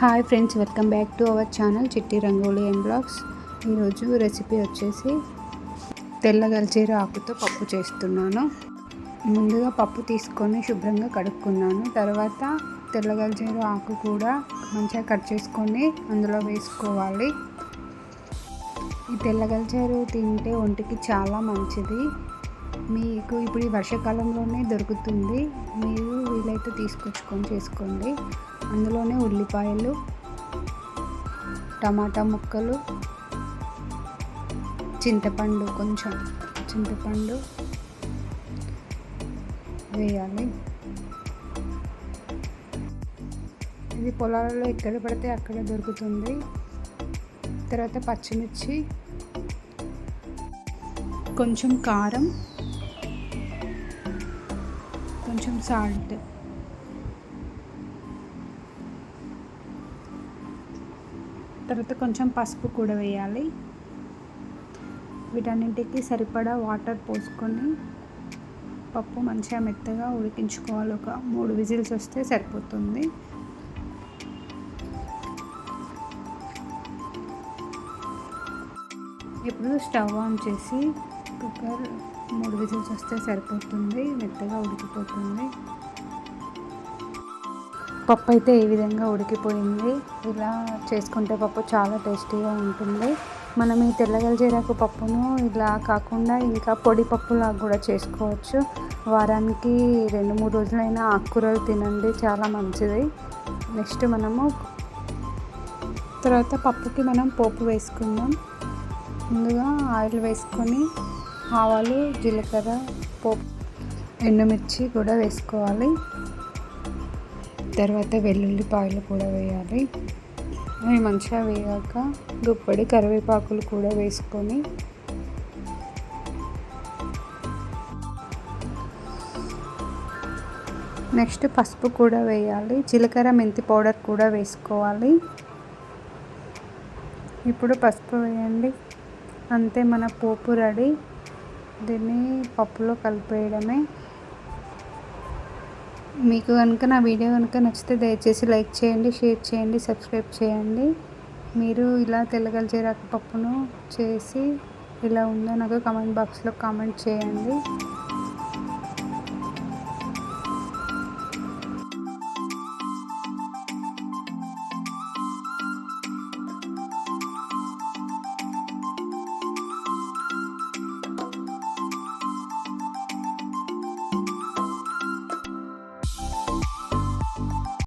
Hi friends welcome back to our channel Chitti Rangoli and blogs. ఈరోజు recipe వచ్చేసి తెల్లగల్చీర ఆకుతో పప్పు చేస్తున్నాను. ముందుగా పప్పు తీసుకొని శుభ్రంగా కడుక్కున్నాను. తర్వాత తెల్లగల్చీర ఆకు కూడా మంచిగా కట్ చేసుకొని అందులో వేసుకోవాలి. ఈ తెల్లగల్చేరు తింటే ఒంటికి చాలా మంచిది. మీకు ఇప్పుడు ఈ వర్షాకాలంలోనే దొరుకుతుంది. మీరు వీలైతే తీసుకొచ్చుకొని చేసుకోండి. అందులోనే ఉల్లిపాయలు టమాటా ముక్కలు చింతపండు కొంచెం చింతపండు వేయాలి. ఇది పొలాలలో ఎక్కడ పడితే అక్కడ దొరుకుతుంది. తర్వాత పచ్చిమిర్చి కొంచెం కారం కొంచెం సాల్ట్. తర్వాత కొంచెం పసుపు కూడా వేయాలి. వీటన్నింటికి సరిపడా వాటర్ పోసుకొని పప్పు మంచిగా మెత్తగా ఉడికించుకోవాలి. ఒక మూడు విజిల్స్ వస్తే సరిపోతుంది. ఇప్పుడు స్టవ్ ఆన్ చేసి కుక్కర్ మూడు విజిల్స్ వస్తే సరిపోతుంది మెత్తగా ఉడికిపోతుంది. పప్పు అయితే ఈ విధంగా ఉడికిపోయింది ఇలా చేసుకుంటే పప్పు చాలా టేస్టీగా ఉంటుంది. మనం ఈ తెల్లగలజీరాకు పప్పును ఇలా కాకుండా ఇంకా పొడి పప్పులా కూడా చేసుకోవచ్చు. వారానికి రెండు మూడు రోజులైనా ఆకుకూరలు తినండి చాలా మంచిది. నెక్స్ట్ మనము తర్వాత పప్పుకి మనం పోపు వేసుకుందాం. ముందుగా ఆయిల్ వేసుకొని ఆవాలు జీలకర్ర పోపు ఎండుమిర్చి కూడా వేసుకోవాలి. తర్వాత వెల్లుల్లిపాయలు కూడా వేయాలి. అవి మంచిగా వేయాక గుప్పడి కరివేపాకులు కూడా వేసుకొని నెక్స్ట్ పసుపు కూడా వేయాలి. జీలకర్ర మెంతి పౌడర్ కూడా వేసుకోవాలి. ఇప్పుడు పసుపు వేయండి. అంతే మన పోపు రెడీ. దీన్ని పప్పులో కలిపేయడమే. మీకు కనుక నా వీడియో కనుక నచ్చితే దయచేసి లైక్ చేయండి షేర్ చేయండి సబ్స్క్రైబ్ చేయండి. మీరు ఇలా తెల్లగల పప్పును చేసి ఇలా ఉందో నాకు కామెంట్ బాక్స్లో కామెంట్ చేయండి.